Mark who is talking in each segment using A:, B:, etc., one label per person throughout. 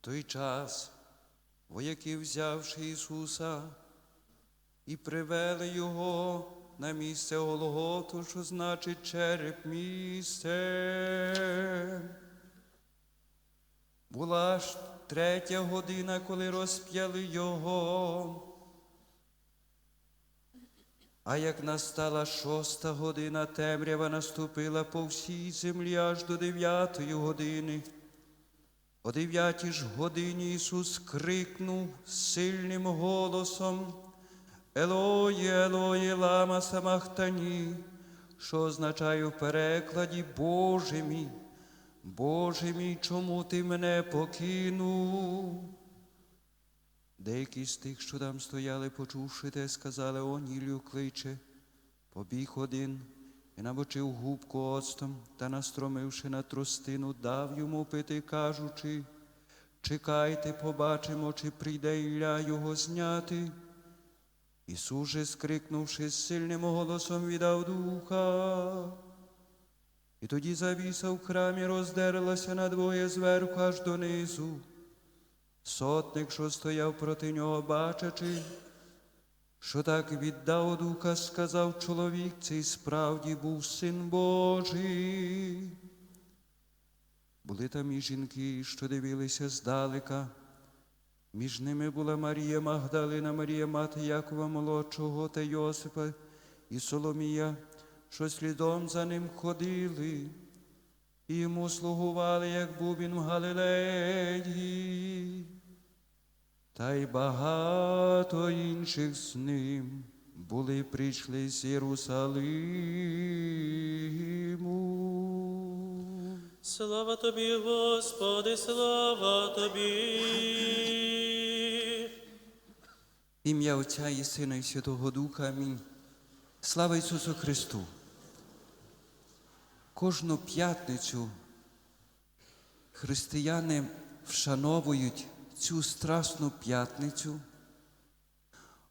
A: Той час вояки, взявши Ісуса, і привели Його на місце Голготу, що значить череп місце. Була ж третя година, коли розп'яли його. А як настала шоста година, темрява наступила по всій землі аж до дев'ятої години. О дев'ятій ж годині Ісус крикнув сильним голосом Елої, Елої, лама самахтані, що означає в перекладі Боже мій, Боже мій, чому ти мене покинув? Деякі з тих, що там стояли, почувши те, сказали, он Ілію кличе. Побіг один і набочив губку оцтом та, настромивши на тростину, дав йому пити, кажучи, чекайте, побачимо, чи прийде Ілля його зняти. Ісус же, скрикнувши сильним голосом, віддав духа. І тоді завіса в храмі роздерлася надвоє зверху аж донизу. Сотник, що стояв проти нього, бачачи, що так віддав духа, сказав чоловік, цей справді був син Божий. Були там і жінки, що дивилися здалека. Між ними була Марія Магдалина, Марія мати Якова молодшого та Йосипа і Соломія, що слідом за ним ходили і йому слугували, як був він в Галилеї. Та й багато інших з ним були прийшли з Єрусалиму.
B: Слава тобі, Господи, слава тобі.
A: Ім'я Отця і Сина і Святого Духа. Амінь. Слава Ісусу Христу! Кожну п'ятницю християни вшановують цю страсну п'ятницю,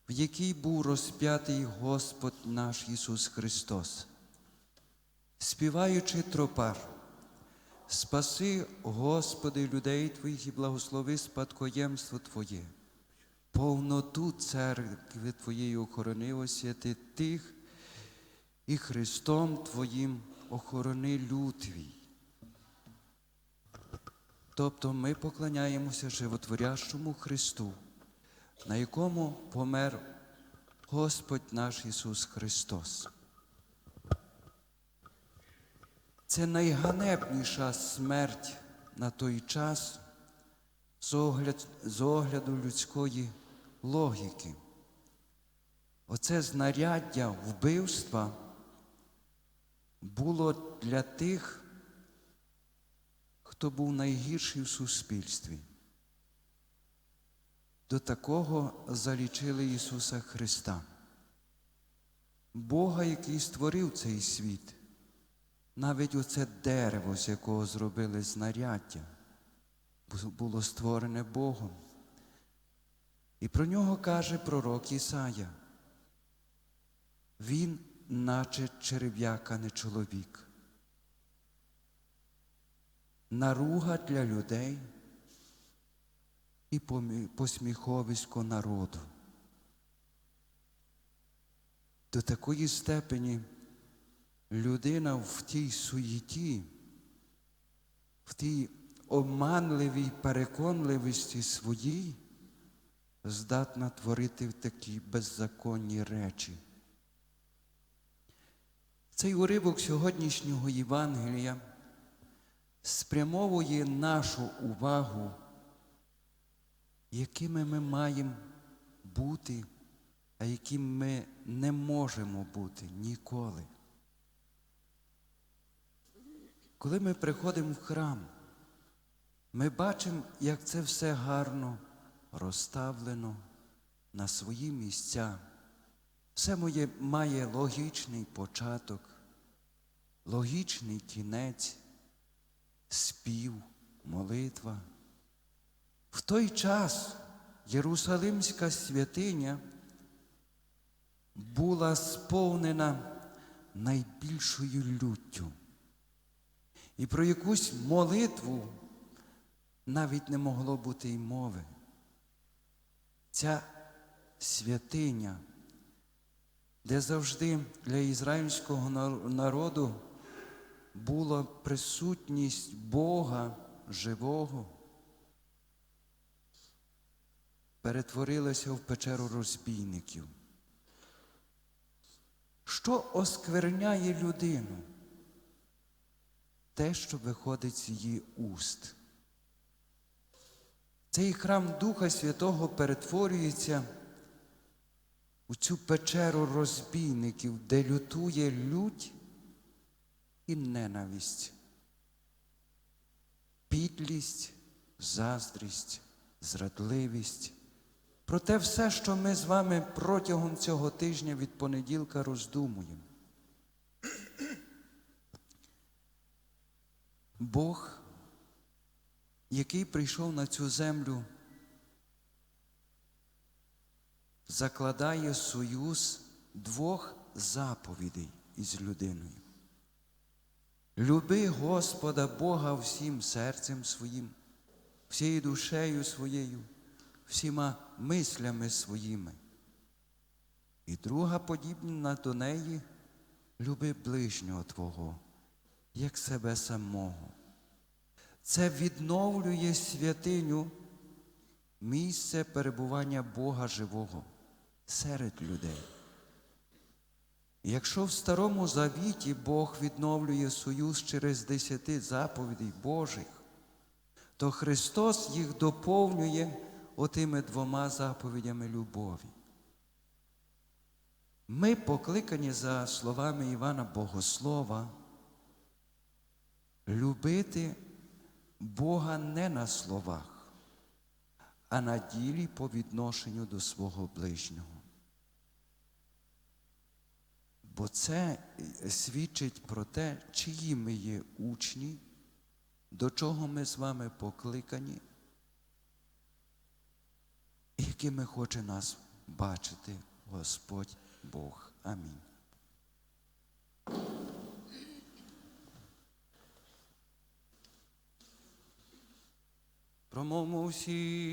A: в якій був розп'ятий Господь наш Ісус Христос. Співаючи тропар, спаси, Господи, людей Твоїх і благослови спадкоємство Твоє повноту церкви Твоєї охорони, освяти тих, і Христом Твоїм охорони люд Твій. Тобто ми поклоняємося животворящому Христу, на якому помер Господь наш Ісус Христос. Це найганебніша смерть на той час з огляд- з огляду людської логіки. Оце знаряддя вбивства було для тих, хто був найгірший в суспільстві. До такого залічили Ісуса Христа, Бога, який створив цей світ, навіть оце дерево, з якого зробили знаряддя було створене Богом. І про нього каже пророк Ісая. Він, наче черв'яка, не чоловік. Наруга для людей і посміховисько народу. До такої степені людина в тій суєті, в тій обманливій переконливості своїй здатна творити такі беззаконні речі. Цей уривок сьогоднішнього Євангелія спрямовує нашу увагу, якими ми маємо бути, а якими ми не можемо бути ніколи. Коли ми приходимо в храм, ми бачимо, як це все гарно розставлено на свої місця. Все моє має логічний початок, логічний кінець, спів, молитва. В той час Єрусалимська святиня була сповнена найбільшою люттю. І про якусь молитву навіть не могло бути й мови. Ця святиня, де завжди для ізраїльського нар- народу була присутність Бога живого, перетворилася в печеру розбійників. Що оскверняє людину? Те, що виходить з її уст. Цей храм Духа Святого перетворюється у цю печеру розбійників, де лютує лють і ненависть, підлість, заздрість, зрадливість. Проте все, що ми з вами протягом цього тижня від понеділка роздумуємо. Бог, який прийшов на цю землю, закладає союз двох заповідей із людиною. Люби Господа Бога всім серцем своїм, всією душею своєю, всіма мислями своїми. І друга подібна до неї люби ближнього Твого, як себе самого. Це відновлює святиню, місце перебування Бога живого серед людей. Якщо в Старому Завіті Бог відновлює союз через десяти заповідей Божих, то Христос їх доповнює отими двома заповідями любові. Ми покликані за словами Івана Богослова любити Бога не на словах, а на ділі по відношенню до свого ближнього. Бо це свідчить про те, чиї ми є учні, до чого ми з вами покликані, і якими хоче нас бачити Господь Бог. Амінь. Промовмо всі